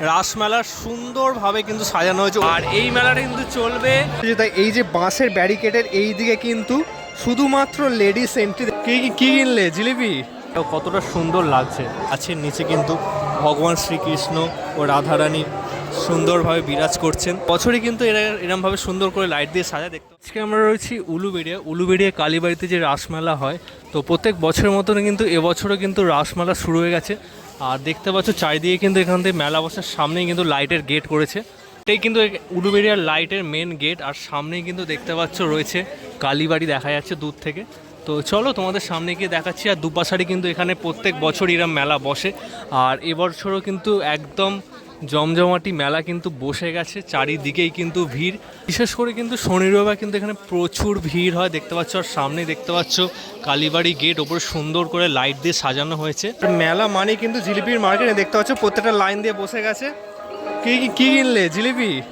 রাসমেলা সুন্দরভাবে কিন্তু সাজানো হয়েছে। আর এই মেলাটা কিন্তু চলবে। তাই এই যে বাঁশের ব্যারিকেডের এই দিকে কিন্তু শুধুমাত্র লেডিস এন্ট্রি কি কি- কিনলে জিলিপি? কতটা সুন্দর লাগছে। আছে নিচে কিন্তু ভগবান শ্রীকৃষ্ণ ও রাধারানী সুন্দরভাবে বিরাজ করছেন। বছরই কিন্তু এরা এরমভাবে সুন্দর করে লাইট দিয়ে সাজা দেখতে আজকে আমরা রয়েছি উলুবেড়িয়া। উলুবেড়িয়া কালীবাড়িতে যে রাসমেলা হয় তো প্রত্যেক বছরের মতন কিন্তু এবছরও কিন্তু রাসমেলা শুরু হয়ে গেছে। আর দেখতে পাচ্ছ চারিদিকে কিন্তু এখান থেকে মেলা বসার সামনেই কিন্তু লাইটের গেট করেছে। এটাই কিন্তু উডুবেরিয়ার লাইটের মেন গেট আর সামনেই কিন্তু দেখতে পাচ্ছ রয়েছে কালীবাড়ি দেখা যাচ্ছে দূর থেকে। তো চলো তোমাদের সামনে গিয়ে দেখাচ্ছি আর দুপাশারি কিন্তু এখানে প্রত্যেক বছর এরম মেলা বসে। আর এবছরও কিন্তু একদম জমজমাটি মেলা কিন্তু বসে গেছে চারিদিকেই কিন্তু ভিড়। বিশেষ করে কিন্তু শনি রবিবার কিন্তু এখানে প্রচুর ভিড় হয় দেখতে পাচ্ছ আর সামনে দেখতে পাচ্ছ কালীবাড়ি গেট ওপরে সুন্দর করে লাইট দিয়ে সাজানো হয়েছে। মেলা মানে কিন্তু জিলিপির মার্কেটে দেখতে পাচ্ছ প্রত্যেকটা লাইন দিয়ে বসে গেছে। কি কি- কি কিনলে জিলিপি?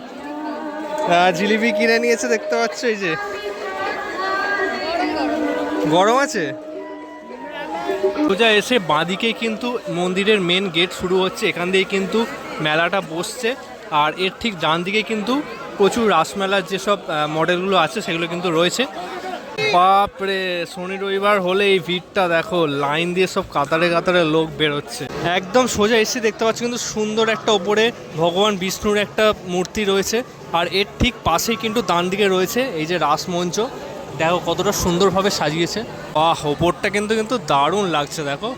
জিলিপি কিনে নিয়েছে দেখতে পাচ্ছ এই যে। গরম আছে? সোজা এসে বাঁদিকে কিন্তু মন্দিরের মেন গেট শুরু হচ্ছে এখান দিয়ে কিন্তু মেলাটা বসছে। আর এর ঠিক ডান দিকে কিন্তু প্রচুর রাসমেলার যেসব মডেলগুলো আছে সেগুলো কিন্তু রয়েছে। বাপরে, শনি রবিবার হলে এই ভিড়টা দেখো, লাইন দিয়ে সব কাতারে কাতারে লোক বেরোচ্ছে। একদম সোজা এসে দেখতে পাচ্ছ কিন্তু সুন্দর একটা ওপরে ভগবান বিষ্ণুর একটা মূর্তি রয়েছে। আর এর ঠিক পাশেই কিন্তু ডান দিকে রয়েছে এই যে রাসমঞ্চ। দেখো কতটা সুন্দরভাবে সাজিয়েছে। বাহ, ওপরটা কিন্তু কিন্তু দারুণ লাগছে, দেখো।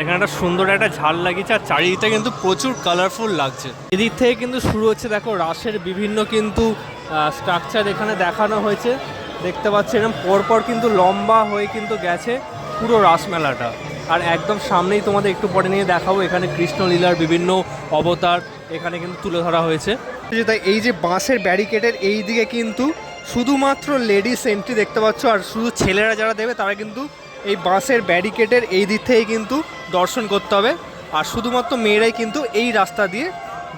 এখানে একটা সুন্দর একটা ঝাল লাগিয়েছে, আর চারিদিকটা কিন্তু প্রচুর কালারফুল লাগছে। এদিক থেকে কিন্তু শুরু হচ্ছে, দেখো, রাসের বিভিন্ন কিন্তু স্ট্রাকচার এখানে দেখানো হয়েছে। দেখতে পাচ্ছি এরকম পরপর কিন্তু লম্বা হয়ে কিন্তু গেছে পুরো রাসমেলাটা আর একদম সামনেই তোমাদের একটু পরে নিয়ে দেখাবো, এখানে কৃষ্ণলীলার বিভিন্ন অবতার এখানে কিন্তু তুলে ধরা হয়েছে। তাই এই যে বাঁশের ব্যারিকেডের এই দিকে কিন্তু শুধুমাত্র লেডিস এন্ট্রি দেখতে পাচ্ছ, আর শুধু ছেলেরা যারা দেবে, তারা কিন্তু এই বাঁশের ব্যারিকেডের এই দিক থেকে কিন্তু দর্শন করতে হবে। আর শুধুমাত্র মেয়েরাই কিন্তু এই রাস্তা দিয়ে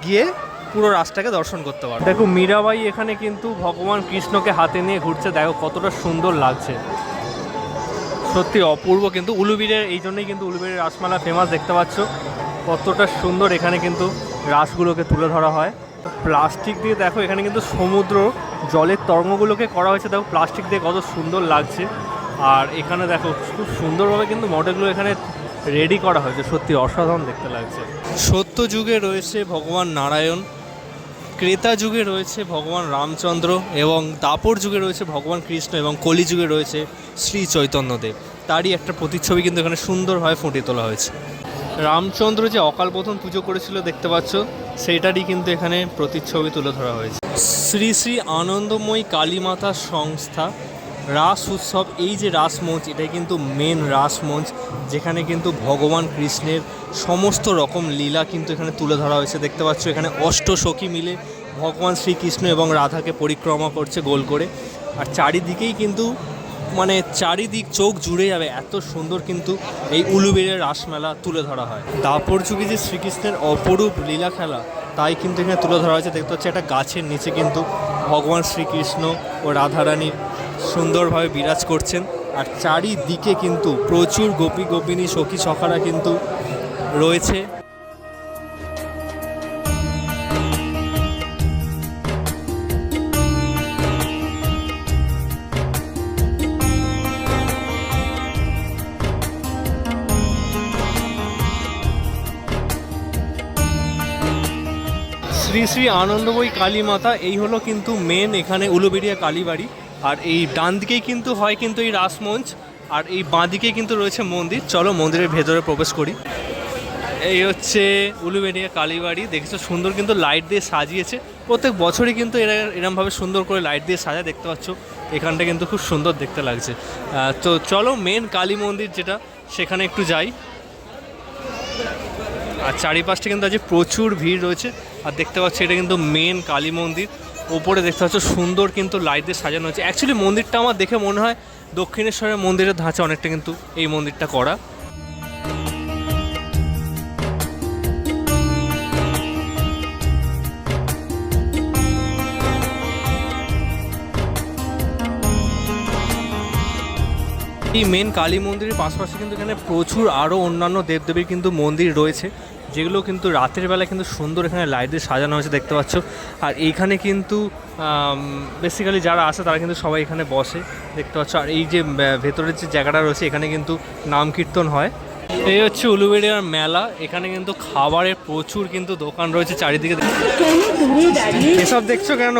গিয়ে পুরো রাস্তাকে দর্শন করতে পারবে। দেখো, মীরাবাই এখানে কিন্তু ভগবান কৃষ্ণকে হাতে নিয়ে ঘুরছে। দেখো, কতটা সুন্দর লাগছে। সত্যি অপূর্ব কিন্তু উলুবীরের, এই জন্যই কিন্তু উলুবীরের রাসমালা ফেমাস দেখতে পাচ্ছ। কতটা সুন্দর এখানে কিন্তু রাসগুলোকে তুলে ধরা হয়। প্লাস্টিক দিয়ে দেখো, এখানে কিন্তু সমুদ্র, জলের তরঙ্গগুলোকে করা হয়েছে। দেখো, প্লাস্টিক দিয়ে কত সুন্দর লাগছে। আর এখানে দেখো খুব সুন্দরভাবে কিন্তু মডেলগুলো এখানে রেডি করা হয়েছে। সত্যি অসাধারণ দেখতে লাগছে। সত্য যুগে রয়েছে ভগবান নারায়ণ, ক্রেতা যুগে রয়েছে ভগবান রামচন্দ্র এবং দাপর যুগে রয়েছে ভগবান কৃষ্ণ এবং কলি যুগে রয়েছে শ্রী চৈতন্যদেব। তারই একটা প্রতিচ্ছবি কিন্তু এখানে সুন্দরভাবে ফুটিয়ে তোলা হয়েছে। রামচন্দ্র যে অকাল বোধন পুজো করেছিল দেখতে পাচ্ছ সেইটারই কিন্তু এখানে প্রতিচ্ছবি তুলে ধরা হয়েছে। শ্রী শ্রী আনন্দময়ী কালীমাতা সংস্থা রাস উৎসব, এই যে রাসমঞ্চ এটাই কিন্তু মেন রাসমঞ্চ যেখানে কিন্তু ভগবান কৃষ্ণের সমস্ত রকম লীলা কিন্তু এখানে তুলে ধরা হয়েছে। দেখতে পাচ্ছ, এখানে অষ্ট সখী মিলে ভগবান শ্রীকৃষ্ণ এবং রাধাকে পরিক্রমা করছে গোল করে। আর চারিদিকেই কিন্তু মানে চারিদিক চোখ জুড়ে যাবে, এত সুন্দর কিন্তু এই উলুবেড়ের রাসমেলা তুলে ধরা হয়। দাপর যুগে যে শ্রীকৃষ্ণের অপরূপ লীলা খেলা, তাই কিন্তু এখানে তুলে ধরা হয়েছে। দেখতে হচ্ছে একটা গাছের নিচে কিন্তু ভগবান শ্রীকৃষ্ণ ও রাধারানী সুন্দরভাবে বিরাজ করছেন। আর চারিদিকে কিন্তু প্রচুর গোপী গোপিনী সখী সখারা কিন্তু রয়েছে। শ্রী শ্রী আনন্দময়ী কালী মাতা এই হলো কিন্তু মেন এখানে উলুবেড়িয়া কালীবাড়ি। আর এই ডান দিকেই কিন্তু হয় কিন্তু এই রাসমঞ্চ, আর এই বাঁ দিকেই কিন্তু রয়েছে মন্দির। চলো মন্দিরের ভেতরে প্রবেশ করি। এই হচ্ছে উলুবেড়িয়া কালীবাড়ি। দেখেছ, সুন্দর কিন্তু লাইট দিয়ে সাজিয়েছে। প্রত্যেক বছরই কিন্তু এরা এরমভাবে সুন্দর করে লাইট দিয়ে সাজায়, দেখতে পাচ্ছ? এখানটা কিন্তু খুব সুন্দর দেখতে লাগছে। তো চলো মেন কালী মন্দির যেটা, সেখানে একটু যাই। আর চারিপাশটা কিন্তু আজ প্রচুর ভিড় রয়েছে। আর দেখতে পাচ্ছি, এটা কিন্তু মেন কালী মন্দির। ওপরে দেখতে পাচ্ছ, সুন্দর কিন্তু লাইট দিয়ে সাজানো হয়েছে। অ্যাকচুয়ালি মন্দিরটা আমার দেখে মনে হয় দক্ষিণেশ্বরের মন্দিরের ধাঁচা অনেকটা কিন্তু এই মন্দিরটা করা। এই মেন কালী মন্দিরের পাশাপাশি কিন্তু এখানে প্রচুর আরও অন্যান্য দেবদেবীর কিন্তু মন্দির রয়েছে। যেগুলো কিন্তু রাতের বেলা কিন্তু সুন্দর এখানে লাইট দিয়ে সাজানো হয়েছে, দেখতে পাচ্ছ। আর এইখানে কিন্তু বেসিক্যালি যারা আসে তারা কিন্তু সবাই এখানে বসে, দেখতে পাচ্ছ। আর এই যে ভেতরের যে জায়গাটা রয়েছে, এখানে কিন্তু নাম কীর্তন হয়। এই হচ্ছে উলুবেড়িয়ার মেলা, এখানে কিন্তু খাবারের প্রচুর কিন্তু দোকান রয়েছে চারিদিকে। এসব দেখছ কেন?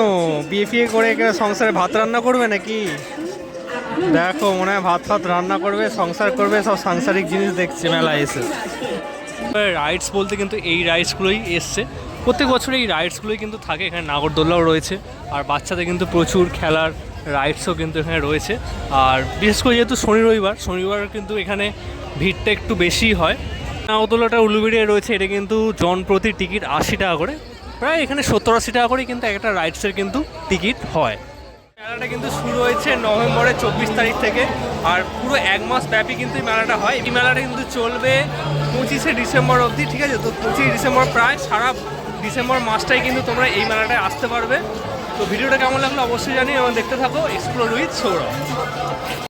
বিয়ে ফিয়ে করে সংসারে ভাত রান্না করবে নাকি? দেখো, মনে হয় ভাত ফাত রান্না করবে, সংসার করবে, সব সাংসারিক জিনিস দেখছে মেলায় এসে। রাইডস বলতে কিন্তু এই রাইডসগুলোই এসছে। প্রত্যেক বছর এই রাইডসগুলোই কিন্তু থাকে, এখানে নাগরদোল্লাও রয়েছে। আর বাচ্চাদের কিন্তু প্রচুর খেলার রাইডসও কিন্তু এখানে রয়েছে। আর বিশেষ করে যেহেতু শনি রবিবার শনিবার কিন্তু এখানে ভিড়টা একটু বেশিই হয়। নাগরদোল্লাটা উলুবেড়িয়ে রয়েছে, এটা কিন্তু জন প্রতি টিকিট আশি টাকা করে। প্রায় এখানে সত্তর আশি টাকা করেই কিন্তু একটা রাইডসের কিন্তু টিকিট হয়। মেলাটা কিন্তু শুরু হয়েছে নভেম্বরের চব্বিশ তারিখ থেকে। আর পুরো এক মাস ব্যাপী কিন্তু এই মেলাটা হয়। এই মেলাটা কিন্তু চলবে পঁচিশে ডিসেম্বর অবধি, ঠিক আছে? তো পঁচিশে ডিসেম্বর প্রায় সারা ডিসেম্বর মাসটাই কিন্তু তোমরা এই মেলাটায় আসতে পারবে। তো ভিডিওটা কেমন লাগল অবশ্যই জানি এবং দেখতে থাকো এক্সপ্লোর উইথ সৌরভ।